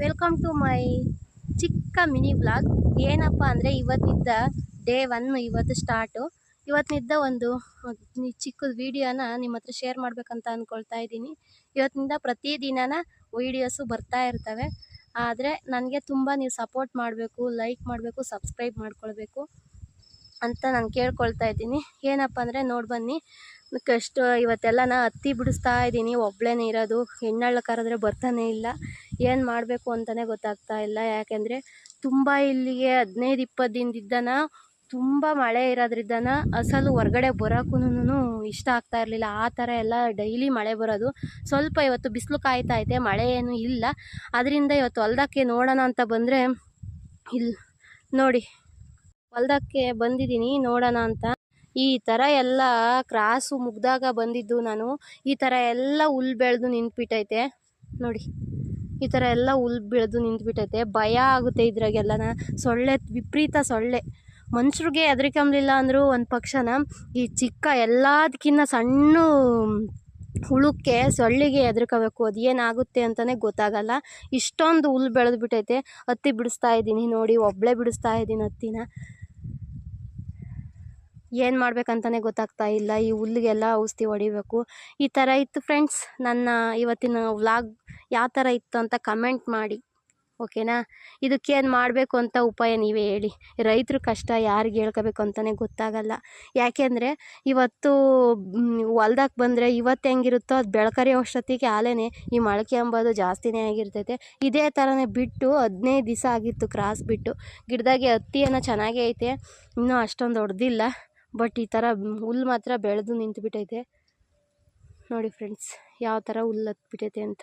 Welcome to my ಚಿಕ್ಕ mini blog ಏನಪ್ಪ ಅಂದರೆ ಇವತ್ತಿದ್ದ ಡೇ ಒನ್ ಇವತ್ತು ಸ್ಟಾರ್ಟು ಇವತ್ತಿನಿದ್ದ ಒಂದು ಚಿಕ್ಕದ ವೀಡಿಯೋನ ನಿಮ್ಮ ಹತ್ರ ಶೇರ್ ಮಾಡಬೇಕಂತ ಅಂದ್ಕೊಳ್ತಾ ಇದ್ದೀನಿ. ಇವತ್ತಿನಿಂದ ಪ್ರತಿದಿನನ ವೀಡಿಯೋಸು ಬರ್ತಾ ಇರ್ತವೆ. ಆದರೆ ನನಗೆ ತುಂಬ ನೀವು ಸಪೋರ್ಟ್ ಮಾಡಬೇಕು ಲೈಕ್ ಮಾಡಬೇಕು ಸಬ್ಸ್ಕ್ರೈಬ್ ಮಾಡ್ಕೊಳ್ಬೇಕು ಅಂತ ನಾನು ಕೇಳ್ಕೊಳ್ತಾ ಇದ್ದೀನಿ. ಏನಪ್ಪ ಅಂದರೆ ನೋಡಿ ಬನ್ನಿ. ಕಷ್ಟ, ಇವತ್ತೆಲ್ಲನ ಹತ್ತಿ ಬಿಡಿಸ್ತಾ ಇದ್ದೀನಿ. ಒಬ್ಳೇನೆ ಇರೋದು ಹೆಣ್ಣಳ್ಳ ಕರೆದ್ರೆ ಬರ್ತಾನೆ ಇಲ್ಲ. ಏನು ಮಾಡಬೇಕು ಅಂತಲೇ ಗೊತ್ತಾಗ್ತಾ ಇಲ್ಲ. ಯಾಕೆಂದರೆ ತುಂಬ ಇಲ್ಲಿಗೆ ಹದಿನೈದು ಇಪ್ಪತ್ತು ದಿನದಿದ್ದನ ತುಂಬ ಮಳೆ ಇರೋದ್ರಿಂದನ ಅಸಲು ಹೊರ್ಗಡೆ ಬರೋಕ್ಕೂ ಇಷ್ಟ ಆಗ್ತಾ ಇರಲಿಲ್ಲ. ಆ ಥರ ಎಲ್ಲ ಡೈಲಿ ಮಳೆ ಬರೋದು. ಸ್ವಲ್ಪ ಇವತ್ತು ಬಿಸಿಲು ಕಾಯ್ತಾ ಐತೆ, ಮಳೆ ಏನು ಇಲ್ಲ. ಅದರಿಂದ ಇವತ್ತು ಹೊಲ್ದಕ್ಕೆ ನೋಡೋಣ ಅಂತ ಬಂದರೆ ಇಲ್ಲಿ ನೋಡಿ, ಹೊಲ್ದಕ್ಕೆ ಬಂದಿದ್ದೀನಿ ನೋಡೋಣ ಅಂತ. ಈ ಥರ ಎಲ್ಲ ಕ್ರಾಸು ಮುಗ್ದಾಗ ಬಂದಿದ್ದು ನಾನು. ಈ ಥರ ಎಲ್ಲ ಹುಲ್ ಬೆಳೆದು ನಿಂತ್ಬಿಟ್ಟೈತೆ ನೋಡಿ. ಈ ಥರ ಎಲ್ಲ ಹುಲ್ ಬೆಳೆದು ನಿಂತ್ಬಿಟ್ಟೈತೆ. ಭಯ ಆಗುತ್ತೆ ಇದ್ರಾಗೆಲ್ಲನ. ಸೊಳ್ಳೆ, ವಿಪರೀತ ಸೊಳ್ಳೆ. ಮನುಷ್ಯರಿಗೆ ಹೆದ್ರಿಕಂಬ್ಲಿಲ್ಲ ಅಂದರೂ ಒಂದು ಪಕ್ಷನ ಈ ಚಿಕ್ಕ ಎಲ್ಲದಕ್ಕಿಂತ ಸಣ್ಣ ಹುಳುಕ್ಕೆ ಸೊಳ್ಳಿಗೆ ಹೆದರ್ಕೋಬೇಕು. ಅದು ಏನಾಗುತ್ತೆ ಅಂತಲೇ ಗೊತ್ತಾಗಲ್ಲ. ಇಷ್ಟೊಂದು ಹುಲ್ ಬೆಳೆದು ಬಿಟ್ಟೈತೆ. ಹತ್ತಿ ಬಿಡಿಸ್ತಾ ಇದ್ದೀನಿ ನೋಡಿ ಒಬ್ಬಳೇ ಬಿಡಿಸ್ತಾ ಇದ್ದೀನಿ ಹತ್ತಿನ. ಏನು ಮಾಡ್ಬೇಕಂತಲೇ ಗೊತ್ತಾಗ್ತಾ ಇಲ್ಲ. ಈ ಹುಲ್ಲಿಗೆಲ್ಲ ಔಷಧಿ ಹೊಡಿಬೇಕು. ಈ ಥರ ಇತ್ತು ಫ್ರೆಂಡ್ಸ್ ನನ್ನ ಇವತ್ತಿನ ವ್ಲಾಗ್ ಯಾವ ಥರ ಇತ್ತು ಅಂತ ಕಮೆಂಟ್ ಮಾಡಿ. ಓಕೆನಾ ಇದಕ್ಕೇನು ಮಾಡಬೇಕು ಅಂತ ಉಪಾಯ ನೀವೇ ಹೇಳಿ. ರೈತರು ಕಷ್ಟ ಯಾರಿಗೆ ಹೇಳ್ಕೋಬೇಕು ಅಂತಲೇ ಗೊತ್ತಾಗಲ್ಲ. ಯಾಕೆಂದರೆ ಇವತ್ತು ಹೊಲ್ದಾಗ ಬಂದರೆ ಇವತ್ತು ಹೆಂಗಿರುತ್ತೋ ಅದು ಬೆಳಕರಿ ಅಷ್ಟೊತ್ತಿಗೆ ಆಲೇನೆ ಈ ಮೊಳಕೆ ಅಂಬೋದು ಜಾಸ್ತಿನೇ ಆಗಿರ್ತೈತೆ. ಇದೇ ಥರನೇ ಬಿಟ್ಟು ಹದಿನೈದು ದಿವಸ ಆಗಿತ್ತು ಕ್ರಾಸ್ ಬಿಟ್ಟು. ಗಿಡದಾಗೆ ಹತ್ತಿ ಏನೋ ಚೆನ್ನಾಗೇ ಐತೆ. ಇನ್ನೂ ಅಷ್ಟೊಂದು ಹೊಡೆದಿಲ್ಲ ಬಟ್ ಈ ಥರ ಹುಲ್ಲು ಮಾತ್ರ ಬೆಳೆದು ನಿಂತುಬಿಟ್ಟೈತೆ ನೋಡಿ ಫ್ರೆಂಡ್ಸ್ ಯಾವ ಥರ ಹುಲ್ಲು ಹತ್ಬಿಟ್ಟೈತೆ ಅಂತ.